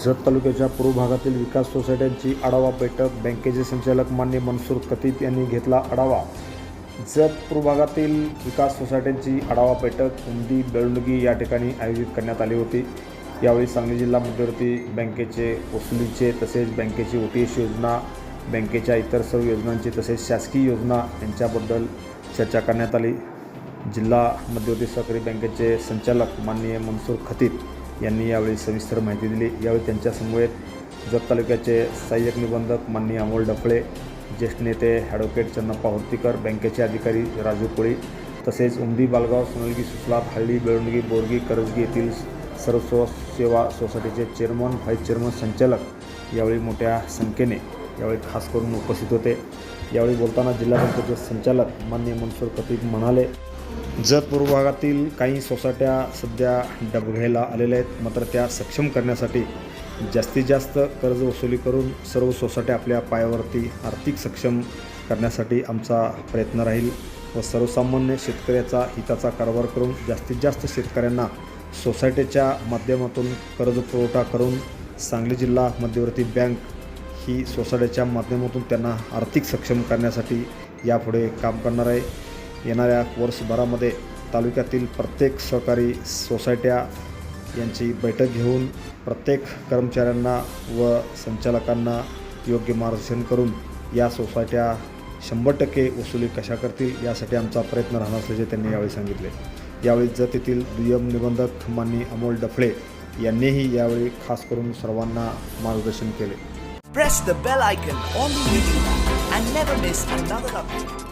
जत तालुक्याच्या पूर्व भागातील विकास सोसायट्यांची आढावा बैठक बँकेचे संचालक मान्य मनसूर कथित यांनी घेतला आढावा. जत पूर्व भागातील विकास सोसायट्यांची आढावा बैठक उंदी बेळुंडगी या ठिकाणी आयोजित करण्यात आली होती. यावेळी सांगली जिल्हा मध्यवर्ती बँकेचे वसुलीचे तसेच बँकेची ओ टी एस योजना बँकेच्या इतर सर्व योजनांची तसेच शासकीय योजना यांच्याबद्दल चर्चा करण्यात आली. जिल्हा मध्यवर्ती सहकारी बँकेचे संचालक माननीय मनसूर खतीत यांनी यावेळी सविस्तर माहिती दिली. यावेळी त्यांच्या समवेत जत तालुक्याचे सहाय्यक निबंधक माननीय अमोल डफळे ज्येष्ठ नेते ॲडव्होकेट चन्नप्पा होर्तीकर बँकेचे अधिकारी राजू कोळी तसेच उमदी बालगाव सोनलगी सुसलात हळ्ळी बेळुंडगी बोरगी करजगी येथील सर्व सेवा सोसायटीचे चेअरमन व्हाईस चेअरमन संचालक यावेळी मोठ्या संख्येने यावेळी खास करून उपस्थित होते. यावेळी बोलताना जिल्हा परिषदेचे संचालक मान्य मनसूर खतीब म्हणाले जत पूर्व भागातील काही सोसायट्या सध्या डबघायला आलेल्या आहेत. मात्र त्या सक्षम करण्यासाठी जास्तीत जास्त कर्ज वसुली करून सर्व सोसायट्या आपल्या पायावरती आर्थिक सक्षम करण्यासाठी आमचा प्रयत्न राहील व सर्वसामान्य शेतकऱ्याचा हिताचा कारभार करून जास्तीत जास्त शेतकऱ्यांना सोसायटीच्या माध्यमातून कर्ज पुरवठा करून सांगली जिल्हा मध्यवर्ती बँक ही सोसायटीच्या माध्यमातून त्यांना आर्थिक सक्षम करण्यासाठी यापुढे काम करणार आहे. येणाऱ्या वर्षभरामध्ये तालुक्यातील प्रत्येक सहकारी सोसायट्या यांची बैठक घेऊन प्रत्येक कर्मचाऱ्यांना व संचालकांना योग्य मार्गदर्शन करून या सोसायट्या शंभर टक्के वसुली कशा करतील यासाठी आमचा प्रयत्न राहणार असल्याचे त्यांनी यावेळी सांगितले यावेळी जत येथील दुय्यम निबंधक मान्य अमोल डफळे यांनीही यावेळी खास करून सर्वांना मार्गदर्शन केले Press the bell icon on the YouTube and never miss another update.